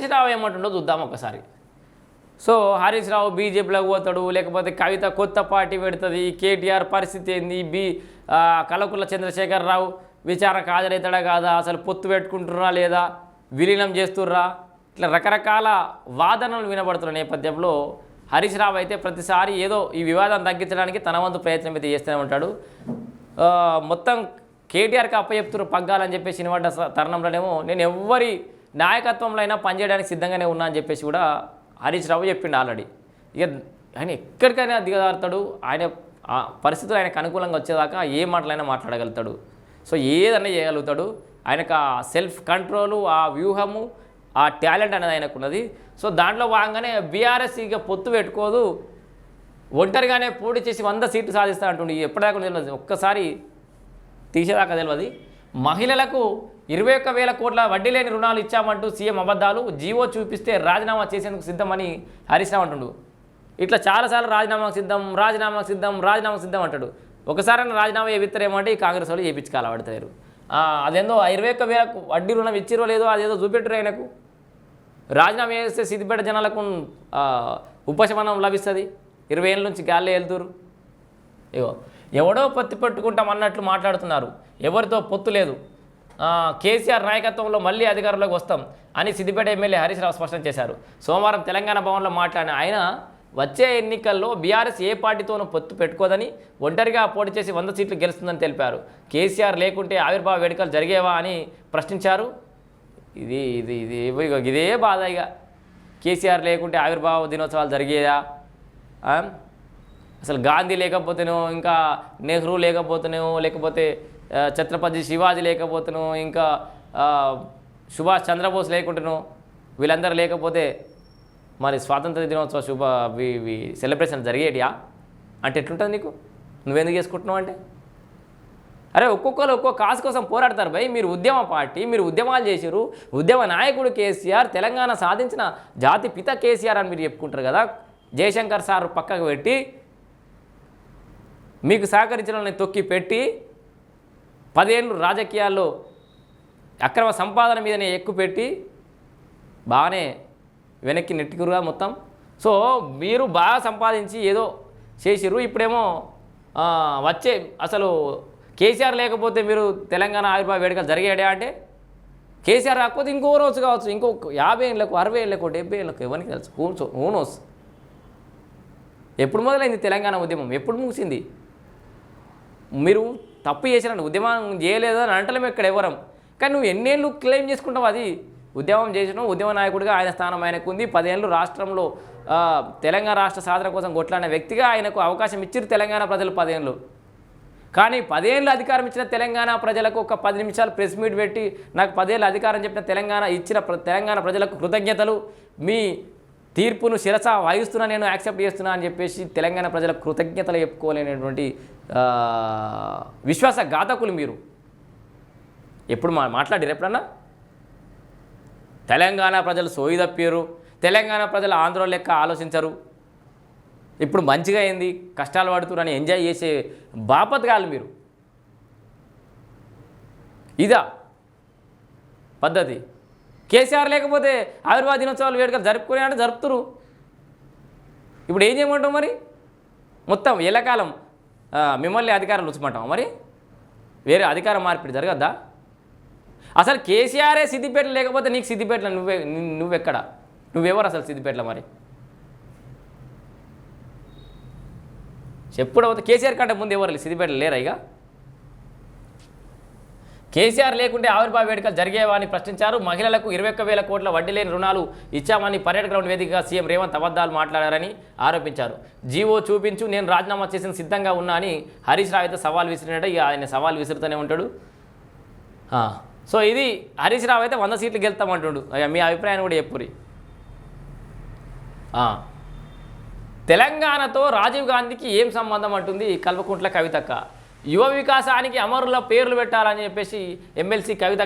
హరీష్ రావు ఏమంటుండో చూద్దాం ఒకసారి. సో హరీష్ రావు బీజేపీలోకి పోతాడు లేకపోతే కవిత కొత్త పార్టీ పెడుతుంది కేటీఆర్ పరిస్థితి ఏంది బి కలకుల చంద్రశేఖర్ రావు విచారణకు హాజరవుతాడా కాదా అసలు పొత్తు పెట్టుకుంటుర్రా లేదా విలీనం చేస్తుర్రా? ఇట్లా రకరకాల వాదనలు వినబడుతున్న నేపథ్యంలో హరీష్ రావు అయితే ప్రతిసారి ఏదో ఈ వివాదం తగ్గించడానికి తన వంతు ప్రయత్నం అయితే చేస్తూనే ఉంటాడు. మొత్తం కేటీఆర్కి అప్పచెప్తున్నారు పగ్గాలని చెప్పేసి వినబడ్డ తరుణంలోనేమో నేను ఎవ్వరి నాయకత్వంలో అయినా పనిచేయడానికి సిద్ధంగానే ఉన్నా అని చెప్పేసి కూడా హరీష్ రావు చెప్పిండు ఆల్రెడీ. ఇక ఆయన ఎక్కడికైనా దిగజారుతాడు ఆయన ఆ పరిస్థితులు ఆయనకు అనుకూలంగా వచ్చేదాకా ఏ మాటలైనా మాట్లాడగలుగుతాడు. సో ఏదన్నా చేయగలుగుతాడు. ఆయనకు ఆ సెల్ఫ్ కంట్రోలు ఆ వ్యూహము ఆ టాలెంట్ అనేది ఆయనకు ఉన్నది. సో దాంట్లో భాగంగానే బీఆర్ఎస్ ఇక పొత్తు పెట్టుకోదు. ఒంటరిగానే పోటీ చేసి వంద సీట్లు సాధిస్తా అంటుండే ఎప్పటిదాకా తెలియదు. ఒక్కసారి తీసేదాకా తెలియదు. మహిళలకు ఇరవై ఒక్క వేల కోట్ల వడ్డీ లేని రుణాలు ఇచ్చామంటూ సీఎం అబద్ధాలు. జీవో చూపిస్తే రాజీనామా చేసేందుకు సిద్ధమని హరీష్ రావు అంటుండు. ఇట్లా చాలాసార్లు రాజీనామాకు సిద్ధం రాజీనామాకు సిద్ధం రాజీనామాకు సిద్ధం అంటాడు. ఒకసారి రాజీనామా చేపిస్తారేమంటే ఈ కాంగ్రెస్ వాళ్ళు చేయించుకోవాలబడతారు అదేందో ఆ ఇరవై ఒక్క వేల వడ్డీ రుణం ఇచ్చిరో లేదో అదేదో చూపెట్టరు ఆయనకు. రాజీనామా చేస్తే సిద్దిపేట జనాలకు ఉపశమనం లభిస్తుంది. ఇరవై ఏళ్ళ నుంచి గాల్లో వెళ్తురు ఇగో ఎవడో పత్తి పెట్టుకుంటాం అన్నట్లు మాట్లాడుతున్నారు. ఎవరితో పొత్తు లేదు. కేసీఆర్ నాయకత్వంలో మళ్ళీ అధికారంలోకి వస్తాం అని సిద్దిపేట ఎమ్మెల్యే హరీష్ రావు స్పష్టం చేశారు. సోమవారం తెలంగాణ భవన్లో మాట్లాడిన ఆయన వచ్చే ఎన్నికల్లో బీఆర్ఎస్ ఏ పార్టీతోనూ పొత్తు పెట్టుకోదని ఒంటరిగా పోటీ చేసి వంద సీట్లు గెలుస్తుందని తెలిపారు. కేసీఆర్ లేకుంటే ఆవిర్భావ వేడుకలు జరిగేవా అని ప్రశ్నించారు. ఇది ఇది ఇది ఇదే బాధ ఇక. కేసీఆర్ లేకుంటే ఆవిర్భావ దినోత్సవాలు జరిగేదా? అసలు గాంధీ లేకపోతేనో ఇంకా నెహ్రూ లేకపోతేనో లేకపోతే ఛత్రపతి శివాజీ లేకపోతేను ఇంకా సుభాష్ చంద్రబోస్ లేకుంటేను వీళ్ళందరూ లేకపోతే మరి స్వాతంత్ర దినోత్సవ శుభ సెలబ్రేషన్ జరిగేటియా? అంటే ఎట్లుంటుంది నీకు? నువ్వెందుకు చేసుకుంటున్నావు అంటే? అరే ఒక్కొక్కరు ఒక్కొక్క కాసు కోసం పోరాడతారు భయ్. మీరు ఉద్యమ పార్టీ మీరు ఉద్యమాలు చేశారు ఉద్యమ నాయకుడు కేసీఆర్ తెలంగాణ సాధించిన జాతి పిత కేసీఆర్ అని మీరు చెప్పుకుంటారు కదా. జయశంకర్ సార్ పక్కకు పెట్టి మీకు సహకరించిన వాళ్ళని తొక్కి పెట్టి పదేళ్ళు రాజకీయాల్లో అక్రమ సంపాదన మీదనే ఎక్కువ పెట్టి బాగానే వెనక్కి నెట్టుకురుగా మొత్తం. సో మీరు బాగా సంపాదించి ఏదో చేసిర్రు. ఇప్పుడేమో వచ్చే అసలు కేసీఆర్ లేకపోతే మీరు తెలంగాణ ఆవిర్భావ వేడుకలు జరిగాడా అంటే? కేసీఆర్ రాకపోతే ఇంకో రోజు కావచ్చు. ఇంకో యాభై ఏళ్ళకు అరవై ఏళ్ళకు డెబ్బై ఏళ్ళకు ఎవరికి తెలుసు? హూన్స్ ఎప్పుడు మొదలైంది తెలంగాణ ఉద్యమం? ఎప్పుడు ముగిసింది? మీరు తప్పు చేసినట్టు ఉద్యమం చేయలేదు అని అంటలేము ఇక్కడ ఎవరం. కానీ నువ్వు ఎన్నేళ్ళు క్లెయిమ్ చేసుకుంటావు అది? ఉద్యమం చేసినావు ఉద్యమ నాయకుడిగా ఆయన స్థానం ఆయనకు ఉంది. పదేళ్ళు రాష్ట్రంలో తెలంగాణ రాష్ట్ర సాధన కోసం కొట్లాడిన వ్యక్తిగా ఆయనకు అవకాశం ఇచ్చిరు తెలంగాణ ప్రజలు పదేళ్ళు. కానీ పదేళ్ళు అధికారం ఇచ్చిన తెలంగాణ ప్రజలకు ఒక పది నిమిషాలు ప్రెస్ మీట్ పెట్టి నాకు పదేళ్ళు అధికారం చెప్పిన తెలంగాణ ఇచ్చిన ప్ర- తెలంగాణ ప్రజలకు కృతజ్ఞతలు. మీ తీర్పును శిరస వాయిస్తున్నా నేను యాక్సెప్ట్ చేస్తున్నా అని చెప్పేసి తెలంగాణ ప్రజల కృతజ్ఞతలు చెప్పుకోలేనటువంటి విశ్వాస ఘాతకులు మీరు. ఎప్పుడు మా మాట్లాడారు ఎప్పుడన్నా? తెలంగాణ ప్రజలు సోయి తప్పారు తెలంగాణ ప్రజలు ఆంధ్ర లెక్క ఆలోచించరు. ఇప్పుడు మంచిగా అయింది కష్టాలు పడుతున్నారని ఎంజాయ్ చేసే బాపతగాలు మీరు. ఇదా పద్ధతి. కేసీఆర్ లేకపోతే ఆవిర్వాద దినోత్సవాలు వేడుకలు జరుపుకునే అంటే జరుపుతురు. ఇప్పుడు ఏం చేయమంటావు మరి? మొత్తం ఎల్లకాలం మిమ్మల్ని అధికారం రుచమంటాం మరి? వేరే అధికార మార్పిడి జరగద్దా? అసలు కేసీఆరే సిద్దిపేట లేకపోతే నీకు సిద్దిపేటలో నువ్వే నువ్వెక్కడ? నువ్వెవరు అసలు సిద్దిపేటలో మరి? ఎప్పుడవుతే కేసీఆర్ కంటే ముందు ఎవరు లేరు, సిద్దిపేటలో లేరా ఇక? కేసీఆర్ లేకుంటే ఆవిర్భావ వేడుకలు జరిగేవా అని ప్రశ్నించారు. మహిళలకు ఇరవై ఒక్క వేల కోట్ల వడ్డీ లేని రుణాలు ఇచ్చామని పర్యాటక గ్రౌండ్ వేదికగా సీఎం రేవంత్ అబద్ధాలు మాట్లాడారని ఆరోపించారు. జీవో చూపించు నేను రాజీనామా చేసిన సిద్ధంగా ఉన్నా అని హరీష్ రావు అయితే సవాల్ విసిరినట్టు ఇక ఆయన సవాల్ విసురుతూనే ఉంటాడు. సో ఇది హరీష్ రావు అయితే వంద సీట్లు గెలుస్తామంటుండు. మీ అభిప్రాయాన్ని కూడా చెప్పురి తెలంగాణతో రాజీవ్ గాంధీకి ఏం సంబంధం అంటుంది కల్వకుంట్ల కవితక్క? యువ వికాసానికి అమరుల పేర్లు పెట్టాలని చెప్పేసి ఎమ్మెల్సీ కవిత